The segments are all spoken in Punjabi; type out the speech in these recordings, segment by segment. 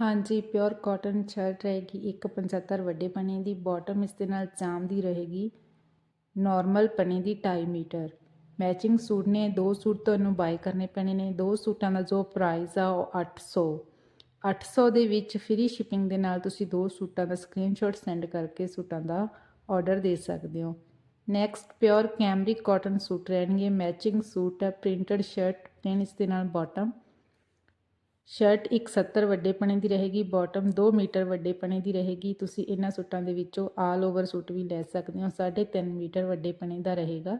ਹਾਂਜੀ, ਪਿਓਰ ਕਾਟਨ ਸ਼ਰਟ ਰਹੇਗੀ, ਇੱਕ 75 ਵੱਡੇ ਪਨੇ ਦੀ, ਬਾਟਮ ਇਸ ਦੇ ਨਾਲ ਜਾਮ ਦੀ ਰਹੇਗੀ, ਨਾਰਮਲ ਪਨੇ ਦੀ 2.5 ਮੀਟਰ। ਮੈਚਿੰਗ ਸੂਟ ਨੇ, ਦੋ ਸੂਟ ਤੁਹਾਨੂੰ ਬਾਈ ਕਰਨੇ ਪੈਣੇ ਨੇ, ਦੋ ਸੂਟਾਂ ਦਾ ਜੋ ਪ੍ਰਾਈਸ ਆ, ਉਹ 800 800 ਦੇ ਵਿੱਚ ਫ੍ਰੀ ਸ਼ਿਪਿੰਗ ਦੇ ਨਾਲ ਤੁਸੀਂ ਦੋ ਸੂਟਾਂ ਦਾ ਸਕਰੀਨਸ਼ਾਟ ਸੈਂਡ ਕਰਕੇ ਸੂਟਾਂ ਦਾ ਆਰਡਰ ਦੇ ਸਕਦੇ ਹੋ। Next, pure cambric cotton suit ਰਹਿਣਗੇ, ਮੈਚਿੰਗ ਸੂਟ ਹੈ ਪ੍ਰਿੰਟਡ ਸ਼ਰਟ, ਪਲੇਨ ਇਸ ਦੇ ਨਾਲ ਬਾਟਮ। ਸ਼ਰਟ ਇੱਕ 70 ਵੱਡੇ ਪਣੇ ਦੀ ਰਹੇਗੀ, ਬਾਟਮ 2 ਮੀਟਰ ਵੱਡੇ ਪਣੇ ਦੀ ਰਹੇਗੀ। ਤੁਸੀਂ ਇਹਨਾਂ ਸੂਟਾਂ ਦੇ ਵਿੱਚੋਂ ਆਲ ਓਵਰ ਸੂਟ ਵੀ ਲੈ ਸਕਦੇ ਹੋ। 3.5 ਮੀਟਰ ਵੱਡੇ ਪਣੇ ਦਾ ਰਹੇਗਾ।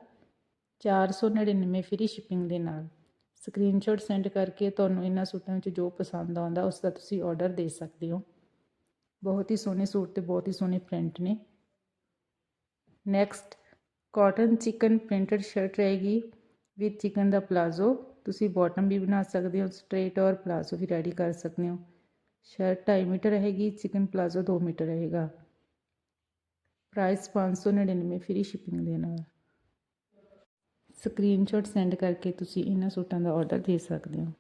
499 ਫ੍ਰੀ ਸ਼ਿਪਿੰਗ ਦੇ ਨਾਲ। ਸਕਰੀਨਸ਼ਾਟ ਸੈਂਡ ਕਰਕੇ ਤੁਹਾਨੂੰ ਇਹਨਾਂ ਸੂਟਾਂ ਵਿੱਚ ਜੋ ਪਸੰਦ ਆਉਂਦਾ, ਉਸ ਦਾ ਤੁਸੀਂ ਆਰਡਰ ਦੇ ਸਕਦੇ ਹੋ। ਬਹੁਤ ਹੀ ਸੋਹਣੇ ਸੂਟ ਤੇ ਬਹੁਤ ਹੀ ਸੋਹਣੇ ਪ੍ਰਿੰਟ ਨੇ। Next, cotton chikan printed shirt ਰਹੇਗੀ ਵਿਦ ਚਿਕਨ ਦਾ ਪਲਾਜ਼ੋ। ਤੁਸੀਂ ਬਾਟਮ ਵੀ ਬਣਾ ਸਕਦੇ ਹੋ ਸਟ੍ਰੇਟ ਔਰ ਪਲਾਜ਼ੋ ਵੀ ਰੈਡੀ ਕਰ ਸਕਦੇ ਹੋ। ਸ਼ਰਟ 2.5 ਮੀਟਰ ਰਹੇਗੀ ਚਿਕਨ ਪਲਾਜ਼ੋ 2 ਮੀਟਰ ਰਹੇਗਾ। ਪ੍ਰਾਈਸ 599 ਫ੍ਰੀ ਸ਼ਿਪਿੰਗ ਦੇ ਨਾਲ। ਸਕਰੀਨਸ਼ਾਟ ਸੈਂਡ ਕਰਕੇ ਤੁਸੀਂ ਇਹਨਾਂ ਸੂਟਾਂ ਦਾ ਆਰਡਰ ਦੇ ਸਕਦੇ ਹੋ।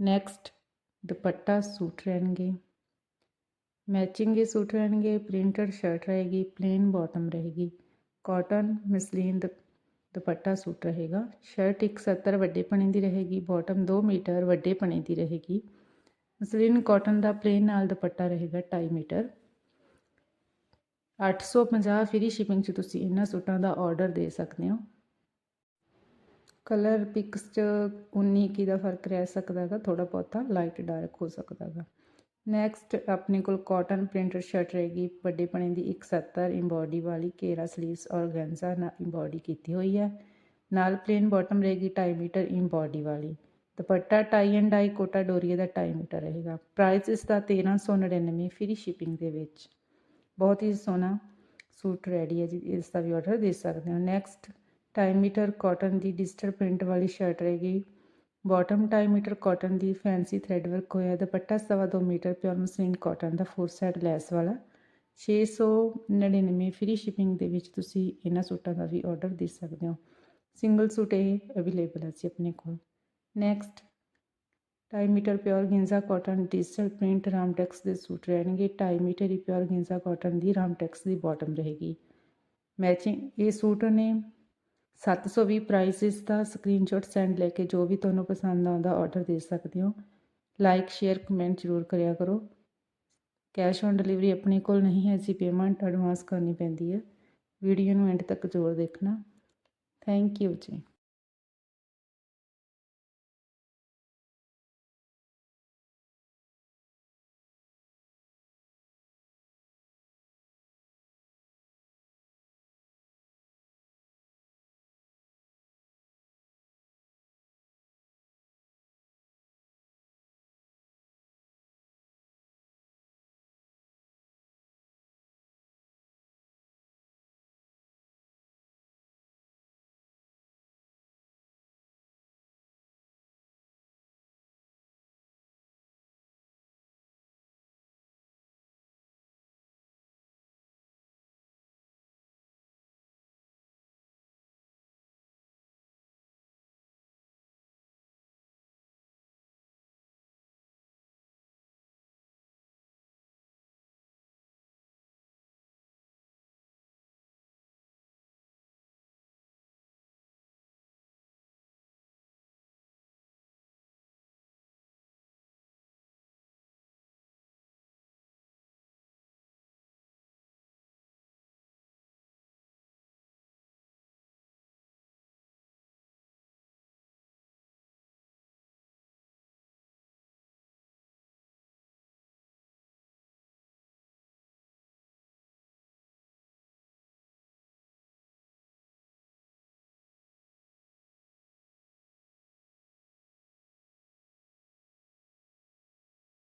ਨੈਕਸਟ ਦੁਪੱਟਾ ਸੂਟ ਰਹਿਣਗੇ। ਮੈਚਿੰਗ ਦੇ ਸੂਟ ਰਹਿਣਗੇ ਪ੍ਰਿੰਟਡ ਸ਼ਰਟ ਰਹੇਗੀ ਪਲੇਨ ਬਾਟਮ ਰਹੇਗੀ। ਕਾਟਨ ਮਸਲੀਨ ਦੁਪੱਟਾ ਸੂਟ ਰਹੇਗਾ। ਸ਼ਰਟ ਇੱਕ 70 ਵੱਡੇ ਪਣੇ ਦੀ ਰਹੇਗੀ ਬਾਟਮ 2 ਮੀਟਰ ਵੱਡੇ ਪਣੇ ਦੀ ਰਹੇਗੀ। ਮਸਲੀਨ ਕਾਟਨ ਦਾ ਪਲੇਨ ਨਾਲ ਦੁਪੱਟਾ ਰਹੇਗਾ 2.5 ਮੀਟਰ। 850 ਫ੍ਰੀ ਸ਼ਿਪਿੰਗ 'ਚ ਤੁਸੀਂ ਇਹਨਾਂ ਸੂਟਾਂ ਦਾ ਆਰਡਰ ਦੇ ਸਕਦੇ ਹੋ। ਕਲਰ ਪਿਕਸ 'ਚ 19 21 ਦਾ ਫ਼ਰਕ ਰਹਿ ਸਕਦਾ ਹੈਗਾ ਥੋੜਾ ਬਹੁਤਾ ਲਾਈਟ ਡਾਰਕ ਹੋ ਸਕਦਾ ਹੈਗਾ। ਨੈਕਸਟ ਆਪਣੇ ਕੋਲ ਕਾਟਨ ਪ੍ਰਿੰਟਡ ਸ਼ਰਟ ਰਹੇਗੀ। ਵੱਡੇ ਪਣੇ ਦੀ 170 ਇੰਬੋਡੀ ਵਾਲੀ ਕੇਰਾ ਸਲੀਵਸ ਔਰ ਗੈਂਜ਼ਾ ਨਾਲ ਇੰਬੋਡੀ ਕੀਤੀ ਹੋਈ ਹੈ। ਨਾਲ ਪਲੇਨ ਬਾਟਮ ਰਹੇਗੀ 2.5 ਮੀਟਰ ਇੰਬੋਡੀ ਵਾਲੀ। Dupatta tie and dye Kota ਡੋਰੀਏ ਦਾ 2.5 ਮੀਟਰ ਰਹੇਗਾ। ਪ੍ਰਾਈਸ ਇਸ ਦਾ 1399 ਫ੍ਰੀ ਸ਼ਿਪਿੰਗ ਦੇ ਵਿੱਚ। ਬਹੁਤ ਹੀ ਸੋਹਣਾ ਸੂਟ ਰੈਡੀ ਹੈ ਜੀ, ਇਸ ਦਾ ਵੀ ਆਰਡਰ ਦੇ ਸਕਦੇ ਹੋ। ਨੈਕਸਟ 2.5 ਮੀਟਰ ਕਾਟਨ ਦੀ ਡਿਜੀਟਲ ਪ੍ਰਿੰਟ ਵਾਲੀ ਸ਼ਰਟ ਰਹੇਗੀ। ਬਾਟਮ 2.5 ਮੀਟਰ ਕਾਟਨ ਦੀ ਫੈਂਸੀ ਥ੍ਰੈਡ ਵਰਕ ਹੋਇਆ। ਦੁਪੱਟਾ ਸਵਾ 2 ਮੀਟਰ, ਪਿਓਰ ਮਸਲੀਨ ਕਾਟਨ ਦਾ ਫੋਰ ਸਾਈਡ ਲੈਸ ਵਾਲਾ। 699 ਫ੍ਰੀ ਸ਼ਿਪਿੰਗ ਦੇ ਵਿੱਚ ਤੁਸੀਂ ਇਹਨਾਂ ਸੂਟਾਂ ਦਾ ਵੀ ਆਰਡਰ ਦੇ ਸਕਦੇ ਹੋ। ਸਿੰਗਲ ਸੂਟ ਇਹ ਅਵੇਲੇਬਲ ਹੈ ਜੀ ਆਪਣੇ ਕੋਲ। Next 2.5 metre pure ਗਿੰਜ਼ਾ cotton digital print Ramtex ਦੇ ਸੂਟ ਰਹਿਣਗੇ। 2.5 ਮੀਟਰ ਹੀ ਪਿਓਰ ਗਿੰਜ਼ਾ ਕਾਟਨ ਦੀ ਰਾਮਟੈਕਸ ਦੀ ਬਾਟਮ ਰਹੇਗੀ। ਮੈਚਿੰਗ, ਇਹ ਸੂਟ ਨੇ 720 ਪ੍ਰਾਈਸ ਇਸ ਦਾ ਸਕਰੀਨਸ਼ਾਟ ਸੈਂਡ ਲੈ ਕੇ ਜੋ ਵੀ ਤੁਹਾਨੂੰ ਪਸੰਦ ਆਉਂਦਾ ਆਰਡਰ ਦੇ ਸਕਦੇ ਹੋ। ਲਾਈਕ ਸ਼ੇਅਰ ਕਮੈਂਟ ਜ਼ਰੂਰ ਕਰਿਆ ਕਰੋ। ਕੈਸ਼ ਔਨ ਡਿਲੀਵਰੀ ਆਪਣੇ ਕੋਲ ਨਹੀਂ ਹੈ ਜੀ ਪੇਮੈਂਟ ਐਡਵਾਂਸ ਕਰਨੀ ਪੈਂਦੀ ਹੈ। ਵੀਡੀਓ ਨੂੰ ਐਂਡ ਤੱਕ ਜ਼ਰੂਰ ਦੇਖਣਾ। ਥੈਂਕ ਯੂ ਜੀ